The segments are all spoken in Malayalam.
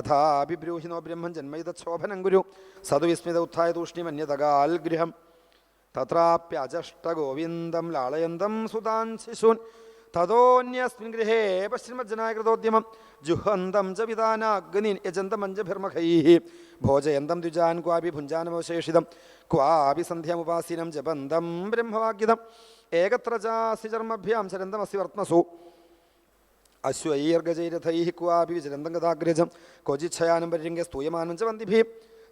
അഥാഭിബ്രൂഹിനോ ബ്രഹ്മൻ ജന്മയിതക്ഷോഭനം ഗുരു സതുവിസ്മിത ഉത്ഥായ തൂഷ്ണിമന്യതകാൽ ഗൃഹം. തത്രാപ്യജഷ്ടഗോവിന്ദം ലാളയന്തം സുതാൻ ശിശൂൻ. തതോന്യസ്മിൻ ഗൃഹേ പശ്ചിമജ്ജനായകൃതോദ്യമം ജുഹന്തം ച വിധാനാഗ്നി യജന്തമഞ്ജഭിർമഖൈ ഭോജയന്തം ദ്വിജാൻ ക്വാപി ഭുഞ്ചാനമവശേഷിതം ക്വാപി സന്ധ്യമുപാസീനം ജപന്തം ബ്രഹ്മവാഗ്യതം. ഏകത്ര ചാസി ചർമ്മഭ്യാം ചരന്തമസി വർത്മസു. അശ്വൈർഗജൈരഥൈ ക്വാപി വിചരന്തം ഗതാഗ്രജം ക്വചിച്ഛയാനം പരിരംഗ സ്തൂയമാനം ച വന്ദിഭി.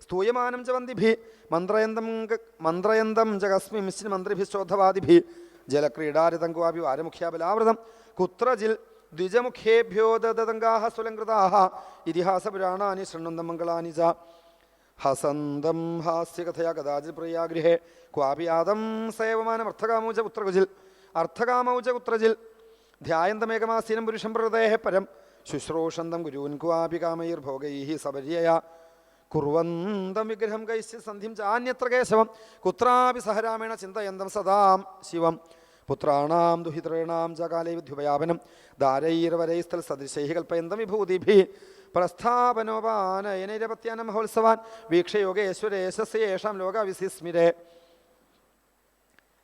സ്തൂയമാനം ച വന്ദിഭി. മന്ത്രയന്തം മന്ത്രയന്തം ച കസ്മിംശ്ചിൻ മന്ത്രിഭിശ്ചോദ്ധവാദിഭി ജലക്രീഡാരതം ക്വാഭി വാരമുഖ്യാബലാവൃതം. കുത്രജിൽ ദ്വിജമുഖേഭ്യോ ദതതങ്കാഹ സ്വലങ്കൃതാഹ ഇതിഹാസപുരാണാനി ശൃണ്വന്തം മംഗളാനി ച. ഹസന്തം ഹാസ്യകഥയാ കഥാചിത് പ്രിയാഗൃഹേ. ക്വാപി ആദം സേവമാനം അർത്ഥകാമൗജ പുത്രകുജിൽ. അർത്ഥകാമൗജ പുത്രജിൽ ധ്യായന്തമേകമാസീനം പുരുഷം പ്രദേഹ പരം. ശുശ്രൂഷന്തം ഗുരൂൻ ക്വാപി കാമൈർഭോഗൈ സബര്യയാ കുറുവന്തം വിഗ്രഹം കൈശ്യ സന്ധിം ചാന്യത്ര കേശവം. കുത്രാപി സഹരാമേണ ചിന്തയന്തം സദാം ശിവം. പുത്രാണാം ദുഹിതൃണാം ചകാലൈ വിദ്യുപയാപനം. ദാരൈർവരൈസ്ഥൽ സദൃശൈ കൽപ്പയന്തം വിഭൂതിഭി. പ്രസ്ഥാപനോപാനയനൈരപത്യാന മഹോത്സവാൻ. വീക്ഷയോഗേശ്വരേശസ്യേഷാം ലോകവിസിസ്മിരേ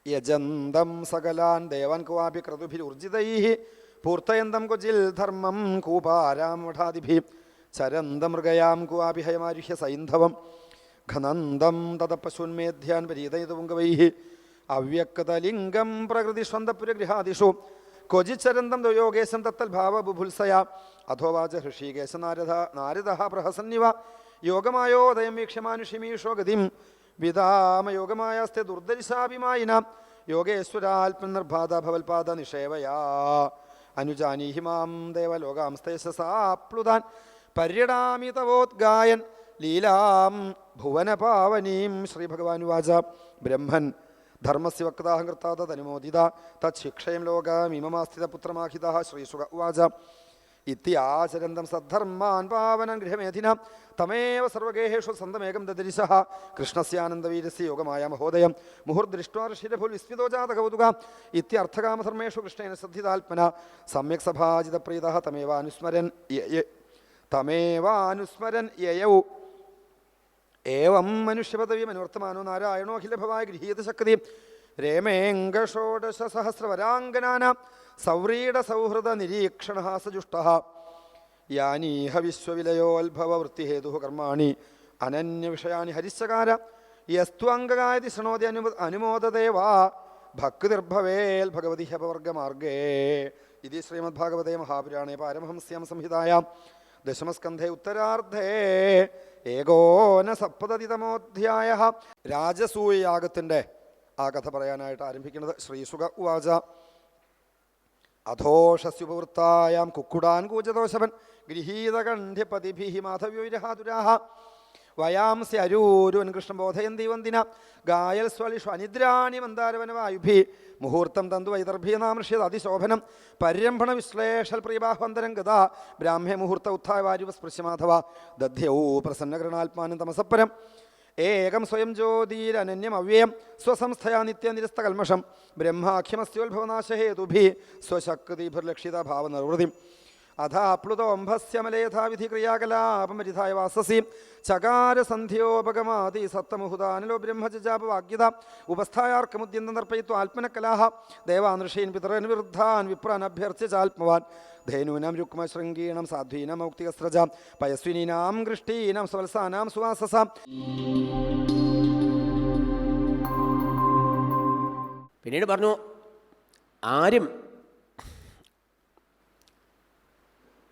യജന്തം സകലാൻ ദേവാൻ ക്രതുഭി ഊർജിതൈ പൂർത്തയന്തം ക്വചിൽ ധർമ്മം കൂപാരാമഠാദിഭി ചരന്ത മൃഗയാം കുവാപി ഹയമാരുഹ്യ സൈന്ധവം ഘനന്തം തതപശുന്മേധ്യാൻ പരീതയുതപുങ്കവൈ അവ്യക്തലിംഗം പ്രകൃതിഷ്വന്തപുരഗൃഹാദിഷു ക്വചിച്ചരന്തം ദ്വയോഗേശം തത്തൽ ഭാവബുഭുത്സയ അധോവാച ഹൃഷീകേശ നാരദ നാരദ പ്രഹസന്നിവ യോഗമായോദയം വീക്ഷ്യമാനുഷിമീഷോ ഗതിം വിതാമയോഗമായാസ്തെ ദുർദരിശാഭിമായിന യോഗേശ്വരാത്മനിർഭാത ഭവൽപാദ നിഷേവയാ അനുജാനീഹി മാം ദേവലോകാംസ്തേശസാപ്ലുതാൻ പര്യടാമി തവോദ്ഗായൻ ലീലാം ഭുവനപാവനീം. ശ്രീഭഗവാനുവാച. ബ്രഹ്മൻ. ധർമ്മസ്യ വക്താഹങ്കൃത്താത തനുമോദിത തച്ഛിക്ഷയം ലോകമിമമാസ്ഥിത പുത്രമാഹിത. ശ്രീസുഖ ഉവാച. ഇത്യാചരന്തം സദ്ധർമാൻ പാവനം ഗൃഹമേധിന തമേവ സർവഗേഹേഷു സന്തമേകം ദദരിശ. കൃഷ്ണസ്യാനന്ദവീരസ്യ യോഗമായ മഹോദയം. മുഹുർദൃഷ്ട്വാ ഋഷിരഭുൽ വിസ്മിതോ ജാത കൗതുക ഇത്യർത്ഥകാമധർമ്മേഷു കൃഷ്ണേന ശ്രദ്ധിതാത്മന സമ്യക് സഭാജിതപ്രീത തമേവ അനുസ്മരൻ തമേവ അനുസ്മരൻ യയൗ. ഏവം മനുഷ്യപദവി മനുവർത്തമാനോ നാരായണോ അഖിലഭവായ ഗൃഹീത ശക്തി. രേമേങ്കഷോഡശ സഹസ്രവരാംഗനാന സൗരീഡ സൗഹൃദ നിരീക്ഷണ സജുഷ്ട യാനീഹ വിശ്വവിലയോത്ഭവവൃത്തിഹേതു കർമാണി കർമാണി അനന്യവിഷയാനി ഹരിശകാര യസ്ത്വംഗായതി ശൃണോതി അനു അനുമോദദേവാ ഭക്തിർഭവേൽ ഭഗവതി ഹപവർഗമാർഗേ. ഇത് ശ്രീമദ്ഭാഗവതേ മഹാപുരാണേ പാരമഹംസ്യാം സംഹിതായാം. ദശമസ്കന്ധേ ഉത്തരാർദ്ധേ. ഏകോന സപ്തതിതമോധ്യായ രാജസൂയയാഗത്തിന്റെ ആ കഥ പറയാനായിട്ട് ആരംഭിക്കുന്നത് ശ്രീസുഖ ഉവാച അധോഷസ്യുപവൃത്തായാം കുക്കുടാൻ കൂജദോശവൻ ഗൃഹീതകണ്ഠ്യപതിഭി മാധവ്യോരഹാതുരാഹ വയാംസി അരൂരുവൻ കൃഷ്ണബോധയന്തി വന്ദിന ഗായൽ സ്വലിഷു അനിദ്രാണി മന്ദാരവനവായുഭി. മുഹൂർത്തം തന്തു വൈദർഭ്യനാമൃഷ്യത് അതിശോഭനം. പര്യംഭണ വിശ്ലേഷൽ പ്രിയബാഹ്വന്തരം ഗത ബ്രാഹ്മ്യ മുഹൂർത്ത ഉത്ഥായ വാരുവ സ്പൃശ്യമാധവ ദധ്യൗ പ്രസന്നകരണാത്മാനം തമസപ്പരം. ഏകം സ്വയം ജ്യോതിരനന്യം അവ്യയം സ്വസംസ്ഥയാ നിത്യനിരസ്ത കൽമഷം ബ്രഹ്മാഖ്യമസ്യോത്ഭവനാശഹേതുഭി സ്വശക്തിഭിർലക്ഷിത ഭാവനിർവൃതി അഥാപ്ലുതോംഭസ്യമലേധാവിധി ക്രിയാകലാപമരിധായ വാസസി. ചകാരസന്ധ്യോപഗമാതി സത്തമുഹുദാനലോ ബ്രഹ്മജാപവാഗ്യത ഉപസ്ഥായാർക്കമുദ്യന്ത നർപ്പയിത്വ ആത്മനക്കലാഹ. ദേവാനൃഷീൻ പിതരൻ വിരുദ്ധാൻ വിപ്രാനഭ്യർച്യ ചാത്മവാൻ ധേനൂനാം രുക്മശൃംഗീണം സാധ്വീനാം മൗക്തികസ്രജാം പയസ്വിനീനാം ഗൃഷ്ടീനാം സവത്സാനാം സുവാസസാം. പിന്നീട് പറഞ്ഞു ആരും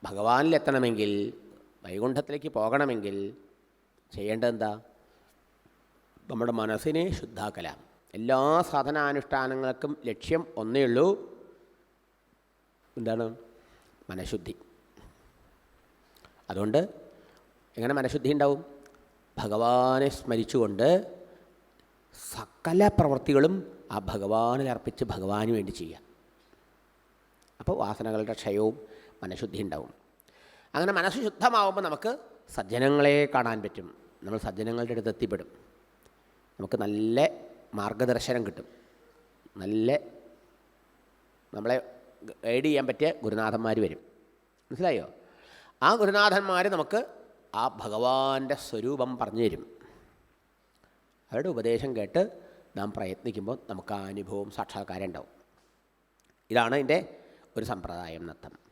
ഭഗവാനിലെത്തണമെങ്കിൽ വൈകുണ്ഠത്തിലേക്ക് പോകണമെങ്കിൽ ചെയ്യേണ്ടത് എന്താ നമ്മുടെ മനസ്സിനെ ശുദ്ധാക്കല എല്ലാ സാധനാനുഷ്ഠാനങ്ങൾക്കും ലക്ഷ്യം ഒന്നേ ഉള്ളൂ. എന്താണ്? മനഃശുദ്ധി. അതുകൊണ്ട് എങ്ങനെ മനഃശുദ്ധി ഉണ്ടാവും? ഭഗവാനെ സ്മരിച്ചുകൊണ്ട് സകല പ്രവൃത്തികളും ആ ഭഗവാനിൽ അർപ്പിച്ച് ഭഗവാന് വേണ്ടി ചെയ്യുക. അപ്പോൾ വാസനകളുടെ ക്ഷയവും മനഃശുദ്ധി ഉണ്ടാവും അങ്ങനെ മനസ്സ് ശുദ്ധമാവുമ്പോൾ നമുക്ക് സജ്ജനങ്ങളെ കാണാൻ പറ്റും. നമ്മൾ സജ്ജനങ്ങളുടെ അടുത്ത് എത്തിപ്പെടും. നമുക്ക് നല്ല മാർഗദർശനം കിട്ടും. നല്ല നമ്മളെ ഗൈഡ് ചെയ്യാൻ പറ്റിയ ഗുരുനാഥന്മാർ വരും. മനസ്സിലായോ? ആ ഗുരുനാഥന്മാർ നമുക്ക് ആ ഭഗവാന്റെ സ്വരൂപം പറഞ്ഞു തരും. അവരുടെ ഉപദേശം കേട്ട് നാം പ്രയത്നിക്കുമ്പോൾ നമുക്ക് ആ അനുഭവം സാക്ഷാത്കാരം ഉണ്ടാവും. ഇതാണ് എന്റെ ഒരു സമ്പ്രദായം നത്തം.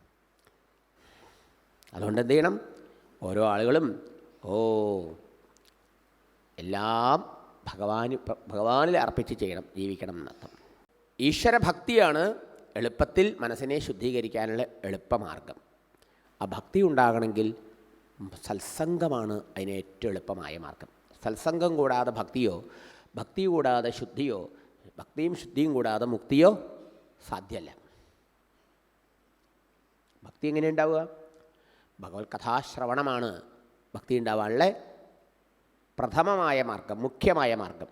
അതുകൊണ്ട് എന്ത് ചെയ്യണം ഓരോ ആളുകളും ഓ എല്ലാം ഭഗവാന് ഭഗവാനിൽ അർപ്പിച്ച് ചെയ്യണം ജീവിക്കണം എന്നർത്ഥം. ഈശ്വരഭക്തിയാണ് എളുപ്പത്തിൽ മനസ്സിനെ ശുദ്ധീകരിക്കാനുള്ള എളുപ്പമാർഗം. ആ ഭക്തി ഉണ്ടാകണമെങ്കിൽ സത്സംഗമാണ് അതിന് ഏറ്റവും എളുപ്പമായ മാർഗം. സത്സംഗം കൂടാതെ ഭക്തിയോ ഭക്തി കൂടാതെ ശുദ്ധിയോ ഭക്തിയും ശുദ്ധിയും കൂടാതെ മുക്തിയോ സാധ്യമല്ല. ഭക്തി എങ്ങനെ ഉണ്ടാവുക? ഭഗവത് കഥാശ്രവണമാണ് ഭക്തി ഉണ്ടാവാനുള്ള പ്രഥമമായ മാർഗം മുഖ്യമായ മാർഗം.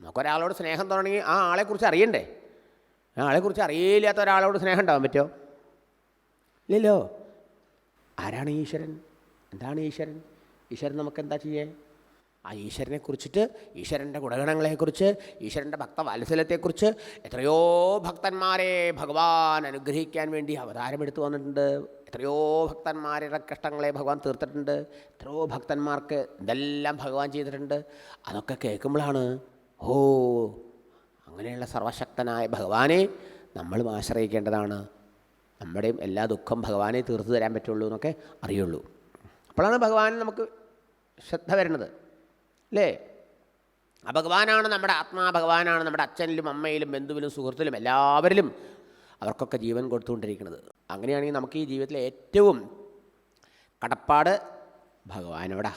നമുക്കൊരാളോട് സ്നേഹം തുടങ്ങി ആ ആളെക്കുറിച്ച് അറിയണ്ടേ? ആ ആളെക്കുറിച്ച് അറിയില്ലാത്ത ഒരാളോട് സ്നേഹം ഉണ്ടാവാൻ പറ്റുമോ? ഇല്ലല്ലോ. ആരാണ് ഈശ്വരൻ? എന്താണ് ഈശ്വരൻ? ഈശ്വരൻ നമുക്ക് എന്താ ചെയ്യേ? ആ ഈശ്വരനെ കുറിച്ചിട്ട് ഈശ്വരന്റെ ഗുണഗണങ്ങളെക്കുറിച്ച് ഈശ്വരന്റെ ഭക്തവാത്സല്യത്തെക്കുറിച്ച് എത്രയോ ഭക്തന്മാരെ ഭഗവാൻ അനുഗ്രഹിക്കാൻ വേണ്ടി അവതാരമെടുത്തു വന്നിട്ടുണ്ട്. എത്രയോ ഭക്തന്മാരുടെ കഷ്ടങ്ങളെ ഭഗവാൻ തീർത്തിട്ടുണ്ട്. എത്രയോ ഭക്തന്മാർക്ക് ഇതെല്ലാം ഭഗവാൻ ചെയ്തിട്ടുണ്ട്. അതൊക്കെ കേൾക്കുമ്പോഴാണ് ഓ അങ്ങനെയുള്ള സർവശക്തനായ ഭഗവാനെ നമ്മളും ആശ്രയിക്കേണ്ടതാണ്. നമ്മുടെയും എല്ലാ ദുഃഖം ഭഗവാനെ തീർത്തു തരാൻ പറ്റുള്ളൂ എന്നൊക്കെ അറിയുള്ളൂ. അപ്പോഴാണ് ഭഗവാൻ നമുക്ക് ശ്രദ്ധ വരുന്നത്. അല്ലേ? ആ ഭഗവാനാണ് നമ്മുടെ ആത്മാ ഭഗവാനാണ് നമ്മുടെ അച്ഛനിലും അമ്മയിലും ബന്ധുവിലും സുഹൃത്തിലും എല്ലാവരിലും അവർക്കൊക്കെ ജീവൻ കൊടുത്തുകൊണ്ടിരിക്കുന്നത്. അങ്ങനെയാണെങ്കിൽ നമുക്ക് ഈ ജീവിതത്തിലെ ഏറ്റവും കടപ്പാട് ഭഗവാനോടാ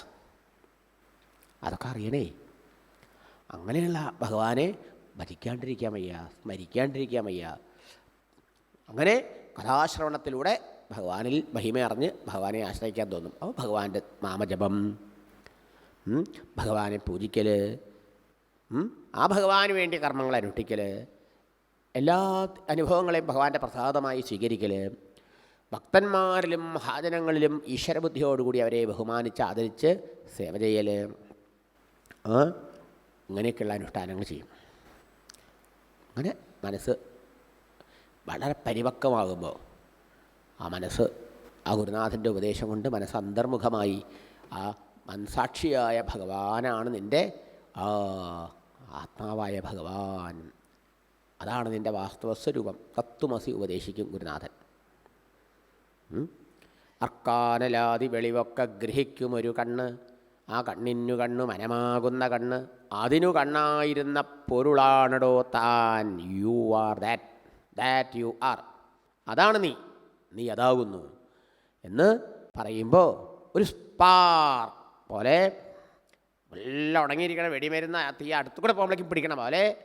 അതൊക്കെ അറിയണേ. അങ്ങനെയുള്ള ഭഗവാനെ ഭജിക്കാണ്ടിരിക്കാൻ വയ്യ സ്മരിക്കാണ്ടിരിക്കാൻ വയ്യ. അങ്ങനെ കഥാശ്രവണത്തിലൂടെ ഭഗവാനിൽ മഹിമ അറിഞ്ഞ് ഭഗവാനെ ആശ്രയിക്കാൻ തോന്നും. അപ്പോൾ ഭഗവാന്റെ നാമജപം. ഭഗവാനെ പൂജിക്കൽ ആ ഭഗവാന് വേണ്ടി കർമ്മങ്ങൾ അനുഷ്ഠിക്കൽ എല്ലാ അനുഭവങ്ങളെയും ഭഗവാന്റെ പ്രസാദമായി സ്വീകരിക്കൽ ഭക്തന്മാരിലും മഹാജനങ്ങളിലും ഈശ്വരബുദ്ധിയോടുകൂടി അവരെ ബഹുമാനിച്ച് ആദരിച്ച് സേവ ചെയ്യൽ അങ്ങനെയൊക്കെയുള്ള അനുഷ്ഠാനങ്ങൾ ചെയ്യും. അങ്ങനെ മനസ്സ് വളരെ പരിപക്വമാകുമ്പോൾ ആ മനസ്സ് ആ ഗുരുനാഥന്റെ ഉപദേശം കൊണ്ട് മനസ്സ് അന്തർമുഖമായി ആ മനസാക്ഷിയായ ഭഗവാനാണ് നിന്റെ ആ ആത്മാവായ ഭഗവാൻ. അതാണ് നിന്റെ വാസ്തവസ്വരൂപം. തത്വമസി ഉപദേശിക്കും ഗുരുനാഥൻ. അർക്കാനലാതി വെളിവൊക്കെ ഗ്രഹിക്കും ഒരു കണ്ണ് ആ കണ്ണിനു കണ്ണു മനമാകുന്ന കണ്ണ് അതിനു കണ്ണായിരുന്ന പൊരുളാണടോ താൻ. You are that that you are. അതാണ് നീ നീ അതാകുന്നു എന്ന് പറയുമ്പോൾ ഒരു സ്പാർ പോലെ എല്ലാം ഉടങ്ങിയിരിക്കണം വെടിമരുന്ന തീ അടുത്തു കൂടെ പോകുമ്പോഴേക്കും പിടിക്കണം പോലെ.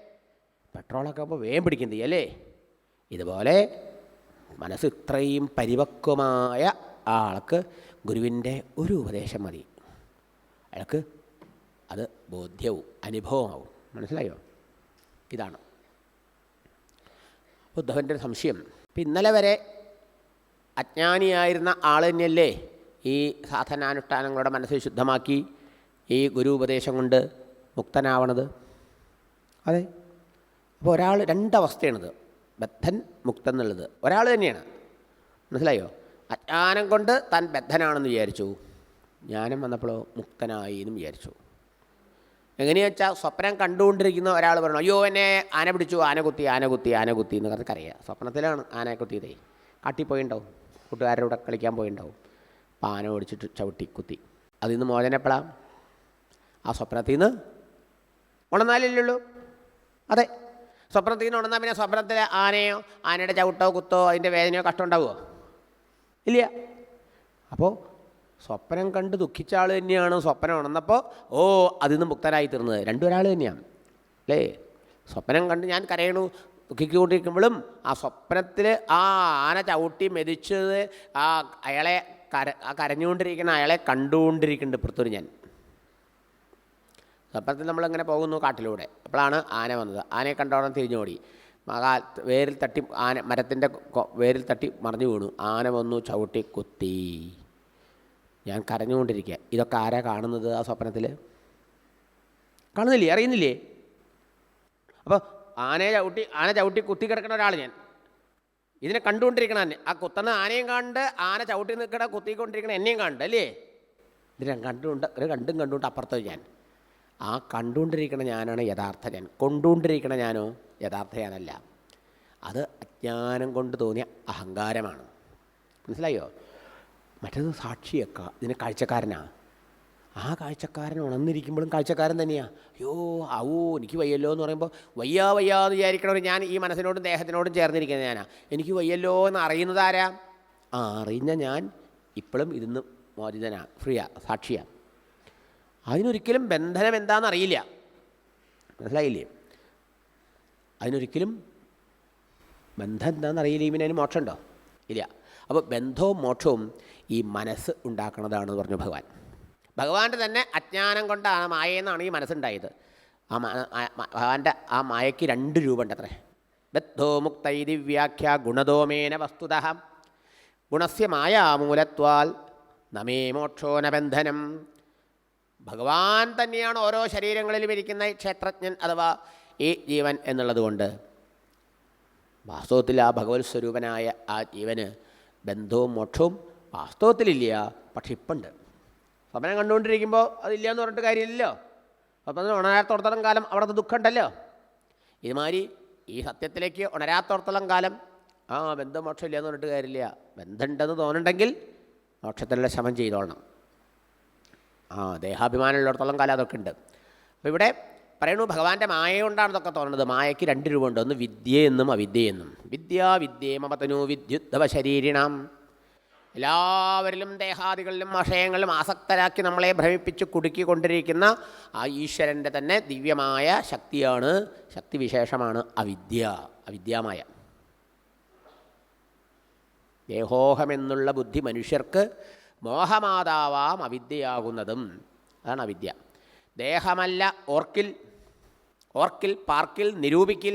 പെട്രോളൊക്കെ ആകുമ്പോൾ വേഗം പിടിക്കും തീ അല്ലേ? ഇതുപോലെ മനസ്സ് ഇത്രയും പരിപക്വമായ ആൾക്ക് ഗുരുവിന്റെ ഒരു ഉപദേശം മതി. അയാൾക്ക് അത് ബോധ്യവും അനുഭവമാവും. മനസ്സിലായോ? ഇതാണ്. ഉദ്ധവന്റെ സംശയം. ഇന്നലെ വരെ അജ്ഞാനിയായിരുന്ന ആൾ തന്നെയല്ലേ? ഈ സാധനാനുഷ്ഠാനങ്ങളുടെ മനസ്സ് ശുദ്ധമാക്കി ഈ ഗുരു ഉപദേശം കൊണ്ട് മുക്തനാവണത്. അതെ. അപ്പോൾ ഒരാൾ രണ്ടവസ്ഥയാണിത്. ബദ്ധൻ മുക്തൻ എന്നുള്ളത് ഒരാൾ തന്നെയാണ്. മനസ്സിലായോ? അജ്ഞാനം കൊണ്ട് താൻ ബദ്ധനാണെന്ന് വിചാരിച്ചു. ജ്ഞാനം വന്നപ്പോൾ മുക്തനായി എന്ന് വിചാരിച്ചു. എങ്ങനെയാ വെച്ചാൽ സ്വപ്നം കണ്ടുകൊണ്ടിരിക്കുന്ന ഒരാൾ പറഞ്ഞു അയ്യോ എന്നെ ആന പിടിച്ചു ആന കുത്തി ആന കുത്തി ആന കുത്തി എന്ന് കരയുക സ്വപ്നത്തിലാണ് ആന കുത്തിയതേ. കാട്ടിപ്പോയിണ്ടാവും. കൂട്ടുകാരുടെ കൂടെ കളിക്കാൻ പോയിണ്ടാവും. ആന ഓടിച്ചിട്ട് ചവിട്ടി കുത്തി. അതിൽ നിന്ന് മോചനപ്പെടാം ആ സ്വപ്നത്തിൽ നിന്ന് ഉണർന്നാലില്ലുള്ളൂ അതെ. സ്വപ്നത്തിൽ നിന്ന് ഉണർന്നാൽ പിന്നെ സ്വപ്നത്തിലെ ആനയോ ആനയുടെ ചവിട്ടോ കുത്തോ അതിന്റെ വേദനയോ കഷ്ടം ഉണ്ടാവുമോ ഇല്ല. അപ്പോൾ സ്വപ്നം കണ്ട് ദുഃഖിച്ച ആൾ തന്നെയാണ് സ്വപ്നം ഉണർന്നപ്പോൾ ഓ അതിൽ നിന്ന് മുക്തനായി തീർന്നത്. രണ്ടൊരാൾ തന്നെയാണ്. അല്ലേ? സ്വപ്നം കണ്ട് ഞാൻ കരയണു ദുഃഖിക്കൊണ്ടിരിക്കുമ്പോഴും ആ സ്വപ്നത്തിൽ ആ ആന ചവിട്ടി മെതിച്ചത് ആ അയാളെ കര ആ കരഞ്ഞുകൊണ്ടിരിക്കുന്ന അയാളെ കണ്ടുകൊണ്ടിരിക്കുന്നുണ്ട് ഇപ്പുറത്തൊരു ഞാൻ. സ്വപ്നത്തിൽ നമ്മളിങ്ങനെ പോകുന്നു കാട്ടിലൂടെ. അപ്പോഴാണ് ആന വന്നത്. ആനയെ കണ്ടോടം തിരിഞ്ഞോടി. മകാ വേരിൽ തട്ടി ആന മരത്തിന്റെ വേരിൽ തട്ടി മറിഞ്ഞു വീണു. ആന വന്നു ചവിട്ടി കുത്തി. ഞാൻ കരഞ്ഞുകൊണ്ടിരിക്കുക. ഇതൊക്കെ ആരാ കാണുന്നത് ആ സ്വപ്നത്തിൽ കാണുന്നില്ലേ? അറിയുന്നില്ലേ? അപ്പോൾ ആനയെ ചവിട്ടി ആന ചവിട്ടി കുത്തി കിടക്കുന്ന ഒരാൾ ഞാൻ. ഇതിനെ കണ്ടുകൊണ്ടിരിക്കണം ആ കുത്തുന്ന ആനയും കണ്ട് ആന ചവിട്ടി നിൽക്കണ കുത്തിക്കൊണ്ടിരിക്കണ എന്നെയും കണ്ട് അല്ലേ? ഇതിനെ കണ്ടുകൊണ്ട് ഒരു കണ്ടും കണ്ടുകൊണ്ട് അപ്പുറത്തോ ഞാൻ ആ കണ്ടുകൊണ്ടിരിക്കണ ഞാനാണ് യഥാർത്ഥ ഞാൻ കൊണ്ടുകൊണ്ടിരിക്കണ ഞാനോ യഥാർത്ഥ ഞാനല്ല അത് അജ്ഞാനം കൊണ്ട് തോന്നിയ അഹങ്കാരമാണ്. മനസ്സിലായോ? മറ്റേത് സാക്ഷിയൊക്കെ ഇതിന് കാഴ്ചക്കാരനാ. ആ കാഴ്ചക്കാരൻ ഉണർന്നിരിക്കുമ്പോഴും കാഴ്ചക്കാരൻ തന്നെയാണ് അയ്യോ അവോ എനിക്ക് വയ്യല്ലോ എന്ന് പറയുമ്പോൾ വയ്യാ വയ്യാ എന്ന് വിചാരിക്കണവർ ഞാൻ ഈ മനസ്സിനോടും ദേഹത്തിനോടും ചേർന്നിരിക്കുന്നത് ഞാനാണ് എനിക്ക് വയ്യല്ലോ എന്ന് അറിയുന്നത് ആരാ? ആ അറിഞ്ഞ ഞാൻ ഇപ്പോഴും ഇതിന്ന് മോചിതനാ ഫ്രീയാ സാക്ഷിയാ. അതിനൊരിക്കലും ബന്ധനം എന്താണെന്ന് അറിയില്ല മനസ്സിലായില്ലേ? അതിനൊരിക്കലും ബന്ധം എന്താണെന്ന് അറിയില്ല ഇവന് അതിന് മോക്ഷമുണ്ടോ ഇല്ല. അപ്പോൾ ബന്ധവും മോക്ഷവും ഈ മനസ്സ് ഉണ്ടാക്കണതാണെന്ന് പറഞ്ഞു ഭഗവാൻ. ഭഗവാന്റെ തന്നെ അജ്ഞാനം കൊണ്ടാണ് മായയെന്നാണ് ഈ മനസ്സുണ്ടായത്. ആ ഭഗവാന്റെ ആ മായയ്ക്ക് രണ്ട് രൂപമുണ്ട് അത്രേ ബദ്ധോ മുക്തൈ ദിവ്യാഖ്യ ഗുണദോമേന വസ്തുത. ഗുണസ്യ മായാമൂലത്വാൽ നമേ മോക്ഷോ ന ഭഗവാൻ തന്നെയാണ് ഓരോ ശരീരങ്ങളിലും ഇരിക്കുന്ന ക്ഷേത്രജ്ഞൻ അഥവാ ഈ ജീവൻ എന്നുള്ളതുകൊണ്ട് വാസ്തവത്തിൽ ആ ഭഗവത് സ്വരൂപനായ ആ ജീവന് ബന്ധവും മോക്ഷവും വാസ്തവത്തിലില്ല പക്ഷെ ഇപ്പുണ്ട്. സ്വപ്നം കണ്ടുകൊണ്ടിരിക്കുമ്പോൾ അതില്ല എന്ന് പറഞ്ഞിട്ട് കാര്യമില്ലല്ലോ. സ്വപ്നത്തിന് ഉണരാത്തോടത്തോളം കാലം അവിടുത്തെ ദുഃഖമുണ്ടല്ലോ ഇതുമാതിരി ഈ സത്യത്തിലേക്ക് ഉണരാത്തോടത്തോളം കാലം ആ ബന്ധം മോക്ഷം ഇല്ല എന്ന് പറഞ്ഞിട്ട് കാര്യമില്ല. ബന്ധമുണ്ടെന്ന് തോന്നുന്നുണ്ടെങ്കിൽ മോക്ഷത്തിനുള്ള ശ്രമം ചെയ്തോളണം. ആ ദേഹാഭിമാനമുള്ളിടത്തോളം കാലം അതൊക്കെ ഉണ്ട്. അപ്പോൾ ഇവിടെ പറയണു ഭഗവാന്റെ മായ കൊണ്ടാണ് ഇതൊക്കെ തോന്നുന്നത്. മായയ്ക്ക് രണ്ട് രൂപമുണ്ട്. ഒന്ന് വിദ്യയെന്നും അവിദ്യയെന്നും വിദ്യ വിദ്യേ മമതനു വിദ്യുദ്ധവ എല്ലാവരിലും ദേഹാദികളിലും ആശയങ്ങളിലും ആസക്തരാക്കി നമ്മളെ ഭ്രമിപ്പിച്ച് കുടുക്കിക്കൊണ്ടിരിക്കുന്ന ആ ഈശ്വരന്റെ തന്നെ ദിവ്യമായ ശക്തിയാണ് ശക്തിവിശേഷമാണ് അവിദ്യ അവിദ്യാമായ. ദേഹോഹമെന്നുള്ള ബുദ്ധി മനുഷ്യർക്ക് മോഹമാതാവാം അവിദ്യയാകുന്നതും അതാണ് അവിദ്യ. ദേഹമല്ല ഓർക്കിൽ ഓർക്കിൽ പാർക്കിൽ നിരൂപിക്കിൽ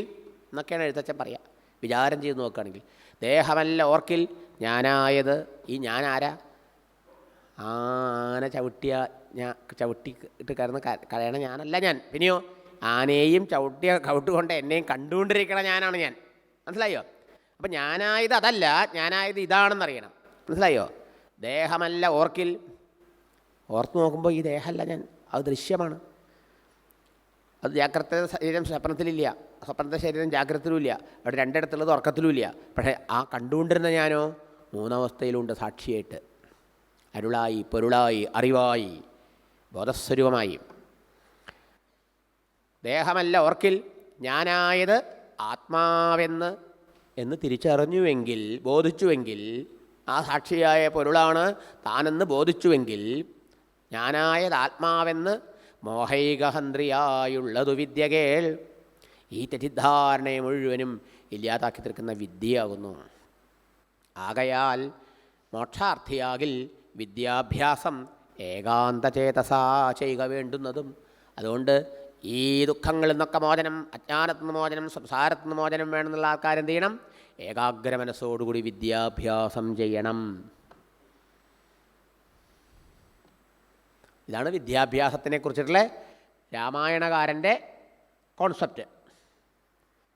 എന്നൊക്കെയാണ് എഴുത്തച്ഛൻ പറയുക വിചാരം ചെയ്ത് നോക്കുകയാണെങ്കിൽ ദേഹമല്ല ഓർക്കിൽ ഞാനായത് ഈ ഞാൻ ഞാനാരാ ആന ചവിട്ടിയ ഞാൻ ചവിട്ടി ഇട്ട് കയറുന്ന കരയണ ഞാനല്ല ഞാൻ. പിന്നെയോ ആനയെയും ചവിട്ടിയ ചവിട്ടുകൊണ്ട് എന്നെയും കണ്ടുകൊണ്ടിരിക്കണ ഞാനാണ് ഞാൻ. മനസ്സിലായോ? അപ്പം ഞാനായത് അതല്ല ഞാനായത് ഇതാണെന്നറിയണം. മനസ്സിലായോ? ദേഹമല്ല ഓർക്കിൽ. ഓർത്ത് നോക്കുമ്പോൾ ഈ ദേഹമല്ല ഞാൻ. അത് ദൃശ്യമാണ്. അത് ജാഗ്രത ശരീരം സ്വപ്നത്തിലില്ല. സ്വപ്നത്തെ ശരീരം ജാഗ്രതയിലുമില്ല. അവിടെ രണ്ടിടത്തുള്ളത് ഉറക്കത്തിലുമില്ല. പക്ഷേ ആ കണ്ടുകൊണ്ടിരുന്ന ഞാനോ മൂന്നവസ്ഥയിലുണ്ട് സാക്ഷിയായിട്ട്. അരുളായി പൊരുളായി അറിവായി ബോധസ്വരൂപമായി. ദേഹമല്ല ഓർക്കിൽ ഞാനായത് ആത്മാവെന്ന് എന്ന് തിരിച്ചറിഞ്ഞുവെങ്കിൽ ബോധിച്ചുവെങ്കിൽ ആ സാക്ഷിയായ പൊരുളാണ് താനെന്ന് ബോധിച്ചുവെങ്കിൽ ഞാനായത് ആത്മാവെന്ന് മോഹൈകഹന്ത്രിയായുള്ളതു വിദ്യ കേൾ. ഈ തെറ്റിദ്ധാരണയെ മുഴുവനും ഇല്ലാതാക്കി തീർക്കുന്ന വിദ്യയാകുന്നു. ആകയാൽ മോക്ഷാർത്ഥിയാകിൽ വിദ്യാഭ്യാസം ഏകാന്തചേതസാ ചെയ്യുക വേണ്ടുന്നതും. അതുകൊണ്ട് ഈ ദുഃഖങ്ങളിൽ നിന്നൊക്കെ മോചനം അജ്ഞാനത്തിന് മോചനം സംസാരത്തിന് മോചനം വേണമെന്നുള്ള ആൾക്കാർ എന്ത് ചെയ്യണം? ഏകാഗ്ര മനസ്സോടുകൂടി വിദ്യാഭ്യാസം ചെയ്യണം. ഇതാണ് വിദ്യാഭ്യാസത്തിനെ കുറിച്ചിട്ടുള്ള രാമായണകാരന്റെ കോൺസെപ്റ്റ്.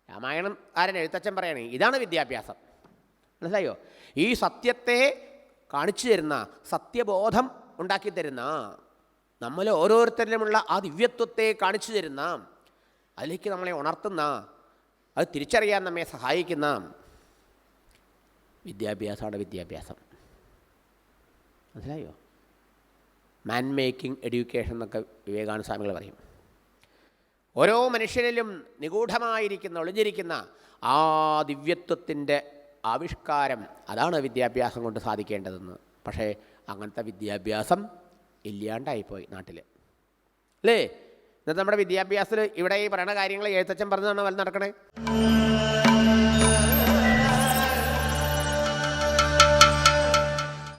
രാമായണം ആരൻ എഴുത്തച്ഛൻ പറയണേ ഇതാണ് വിദ്യാഭ്യാസം. മനസ്സിലായോ? ഈ സത്യത്തെ കാണിച്ചു തരുന്ന സത്യബോധം ഉണ്ടാക്കി തരുന്ന നമ്മൾ ഓരോരുത്തരിലുമുള്ള ആ ദിവ്യത്വത്തെ കാണിച്ചു തരുന്ന അതിലേക്ക് നമ്മളെ ഉണർത്തുന്ന അത് തിരിച്ചറിയാൻ നമ്മെ സഹായിക്കുന്ന വിദ്യാഭ്യാസമാണ് വിദ്യാഭ്യാസം. മനസ്സിലായോ? മാൻ മേക്കിംഗ് എഡ്യൂക്കേഷൻ എന്നൊക്കെ വിവേകാനന്ദ സ്വാമികൾ പറയും. ഓരോ മനുഷ്യനിലും നിഗൂഢമായിരിക്കുന്ന ഒളിഞ്ഞിരിക്കുന്ന ആ ദിവ്യത്വത്തിന്റെ ആവിഷ്കാരം. അതാണ് വിദ്യാഭ്യാസം കൊണ്ട് സാധിക്കേണ്ടതെന്ന്. പക്ഷേ അങ്ങനത്തെ വിദ്യാഭ്യാസം ഇല്ലാണ്ടായിപ്പോയി നാട്ടിൽ അല്ലേ? ഇന്നത്തെ നമ്മുടെ വിദ്യാഭ്യാസത്തിൽ ഇവിടെ ഈ പറയുന്ന കാര്യങ്ങൾ എഴുത്തച്ഛൻ പറഞ്ഞതാണ് വല്ല നടക്കണേ?